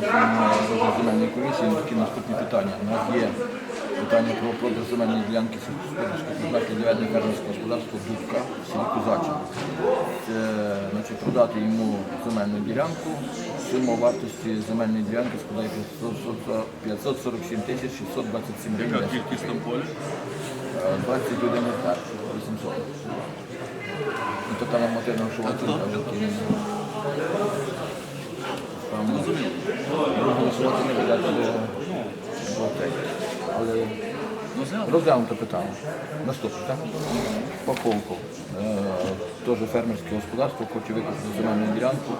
Так, на земельної комісії такі наступні питання. У нас є питання про продаж земельної ділянки сільськогосподарського призначення для фермерського господарства Дудка в селі. Значить, продати йому земельну ділянку. Сума вартості земельної ділянки складає 547 тисяч 627 Яка гривень. кількість там поля? Е, 21 гектар, 800. Ну, така нормативна грошова оцінка вже вкинена. Там голосувати не до цей. Але розглянуто питання. Наступне, так? Паховко. Е, Теж фермерське господарство хоче викупити земельну ділянку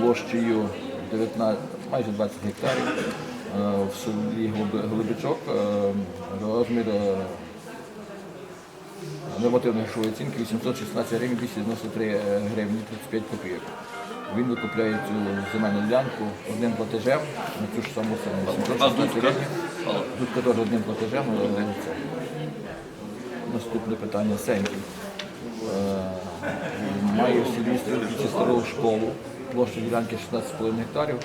площею 19, майже 20 гектарів е, в селі Глиби- Глибичок. Е, Розмір нормативної грошової оцінки 816 гривень 293 гривні 35 копійок. Він викупляє цю земельну ділянку одним платежем на цю ж саму суму. 816 гривень. Тут теж одним платежем, але це. Наступне питання Сеньків. Е, Має в селі стару школу, площа ділянки 16,5 гектарів.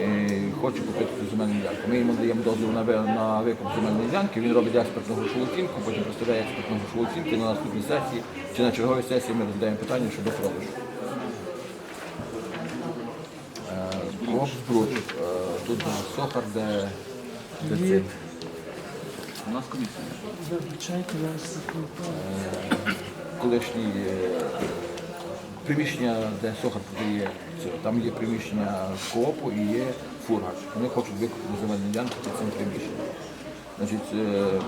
І хоче купити цю земельну ділянку. Ми йому даємо дозвіл на, викуп земельної ділянки, він робить експертну грошову оцінку, потім представляє експертну грошову оцінку на наступній сесії чи на черговій сесії ми розглядаємо питання щодо продажу. Копсбруч, е, тут Сохар, де, цин. У нас комісія. Колишній е, приміщення, де Сохар продає, там є приміщення коопу і є фургач. Вони хочуть викупити земельну ділянку під цим приміщенням. Значить, е,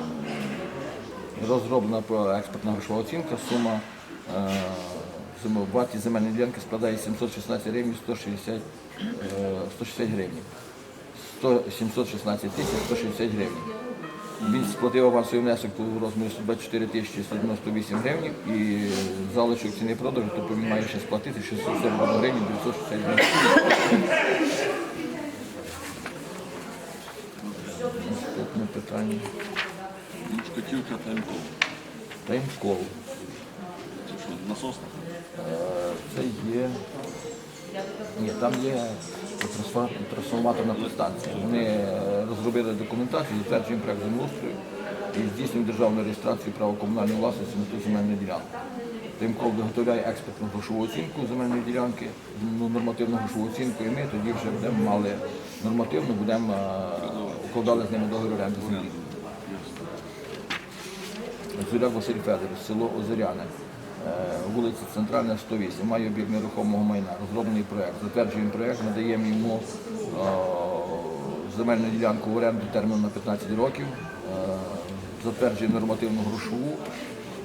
розроблена експертна грошова оцінка, сума е, сума вартість земельної ділянки складає 716 гривень 160, е, 160 гривень. 100, 716 тисяч 160 гривень. Він сплатив авансовий внесок у розмірі 124 тисячі 198 гривень і залишок ціни продажу, тобто він має ще сплатити 641 гривень 960 гривень. Наступне питання. Шкатівка таймков. Таймкол. Це що, насосна? Е, Це є. Ні, там є трансформаторна підстанція. Вони е, розробили документацію, затверджуємо проект землеустрою і здійснюємо державну реєстрацію права комунальної власності на ту земельну ділянку. Тимков виготовляє експертну грошову оцінку земельної ділянки, ну, нормативну грошову оцінку, і ми тоді вже будемо мали нормативну, будемо е, укладали з ними договір оренди землі. Зоряк Василь Федорович, село Озеряне, вулиця Центральна, 108, має об'єкт нерухомого майна, розроблений проєкт. Затверджуємо проєкт, надаємо йому е, земельну ділянку в оренду терміном на 15 років, е, затверджуємо нормативну грошову.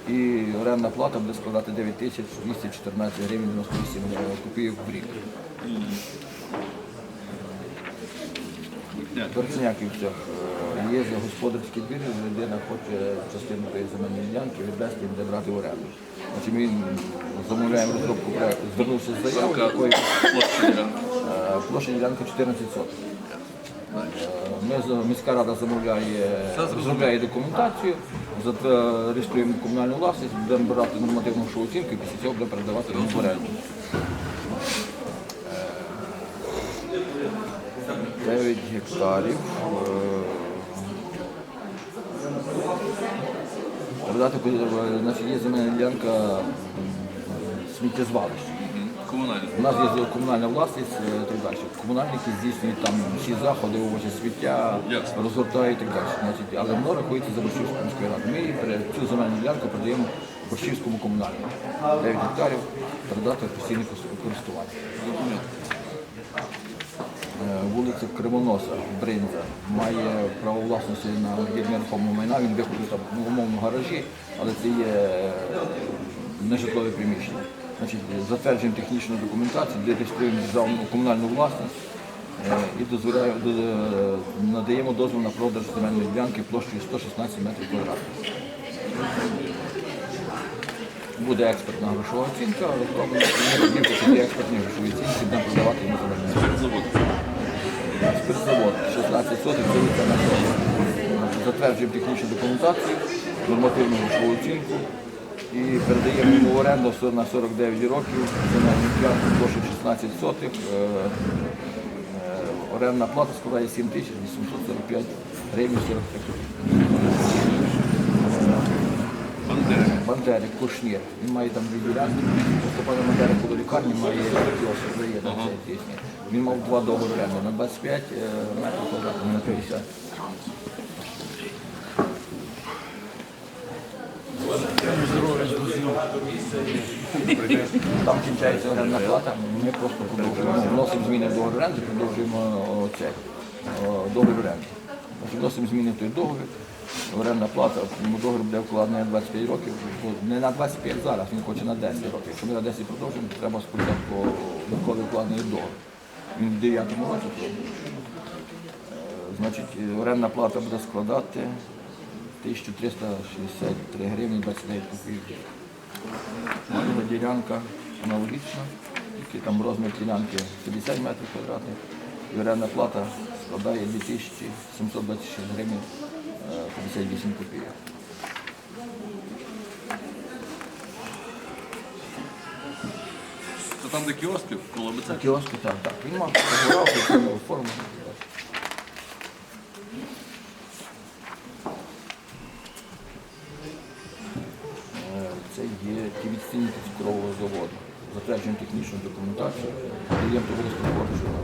І орендна плата буде складати 9 тисяч 214 гривень 98 копійок в рік. Ні, Торцняківцях е, є за господарський двір, людина хоче частину тієї земельної ділянки відвести і буде брати в оренду. Значить, ми замовляємо розробку проєкту, звернувся з заявою, якої площа е, ділянки 14 соток. Е, Ми, за- міська рада замовляє, розробляє документацію, зат- реєструємо комунальну власність, будемо брати нормативну грошову оцінку і після цього будемо передавати в оренду. 9 гектарів. е, Передати е, значить, є земельна ділянка. Мгм. Комунальні. У нас є комунальна власність е, і так далі. Комунальники здійснюють там всі заходи, вивозять сміття, розгортають і так далі. Значить, але воно рахується за Борщівською міською радою. Ми цю земельну ділянку передаємо Борщівському комунальному. 9 гектарів передати в постійне користування. Е, Вулиця Кривоноса, Бринза, має право власності на нерухомого майна, він виходить ну, умовно гаражі, але це є е, нежитлове приміщення. Значить, затверджуємо технічну документацію, де реєструємо державну комунальну власність е, і дозволяємо, надаємо дозвіл на продаж земельної ділянки площею 116 метрів квадратних. Буде експертна грошова оцінка, розроблена, і ми тоді по цій експертній будемо продавати йому земельну. Спиртзавод 16 сотих дивиться на кошти. Затверджуємо технічну документацію, нормативну грошову оцінку і передаємо йому оренду на 49 років. Земельну ділянку площу 16 сотих. Е, е, Орендна плата складає 7 тисяч 845 гривень 43 копійки. Бандери. Бандерик, Кушнір. Він має там дві ділянки. Поступає Бандерик до лікарні, має кіоск, здає там це пісні. Він мав два договори оренди на 25 е, метрів квадратних, на 50. Там кінчається орендна плата, ми просто продовжуємо, вносимо зміни в договір оренди, продовжуємо о, цей договір оренди. Вносимо зміни в той договір, орендна плата, ну, договір буде вкладений на 25 років, не на 25 зараз, він хоче на 10 років. Якщо ми на 10 продовжуємо, то треба спочатку коли вкладений договір. Він в 9 році. то, е, Значить, орендна плата буде складати 1363 гривні 29 копійок. Друга ділянка аналогічна, тільки там розмір ділянки 50 метрів квадратних. І орендна плата складає 2726 гривень 58 копійок. Це там, де кіоски, коло БЦ. кіоски, так, так. Він мав фотографію, форму. Е, Це є ті відстійники цукрового заводу. Затверджуємо технічну документацію, даємо товариство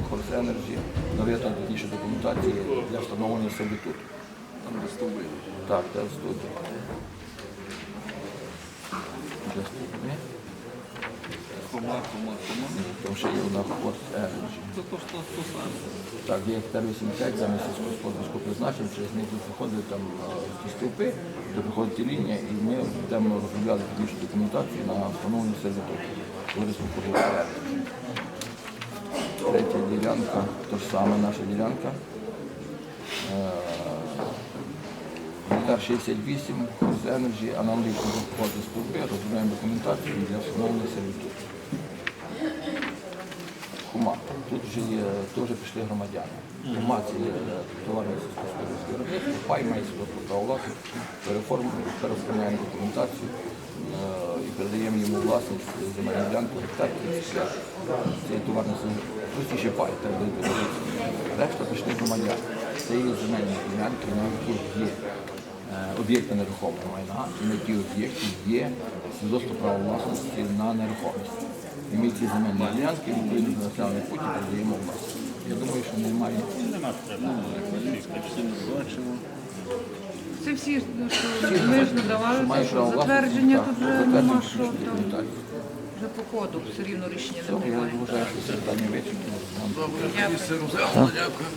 Хорс Energy, навіть технічну документацію для встановлення сервітуту. Там стовби. Так. Для студії. Хома, хома, хома. Там ще є одна Хорс Energy. Це то, що то саме. Так, є гектар 80 замість сільськогосподарського призначення, через них тут проходили там е, ті стовпи, де проходить ті лінія, і ми будемо розробляти технічну документацію на встановлення сервітуту. Товариство «Форвард». Третя ділянка, то ж саме наша ділянка. Е, Гектар 68, Хорс Energy, аналітику проходить стовпи, розробляємо документацію для встановлення сервітуту. Хума. Тут вже є, теж пішли громадяни. Хума це є товарне сільськогосподарське виробництво, пай має свого власності, переформуємо, документацію е, і передаємо йому власність земельну ділянку гектар 35. Це є сільськогосподарське. Простіше пай, так. Решта пішли громадяни. Це є земельні ділянки, на яких є е, об'єкти нерухомого майна, і на ті об'єкти є свідоцтво права власності на нерухомість. І ми ці земельні ділянки відповідно до національних путів передаємо власність. Я думаю, що немає. Всі ми бачимо. Це всі, ну, що ми ж надавали, що затвердження тут вже нема що там. Вже по ходу все рівно рішення не я вважаю, що це питання вичерпано. Дякую. Дякую.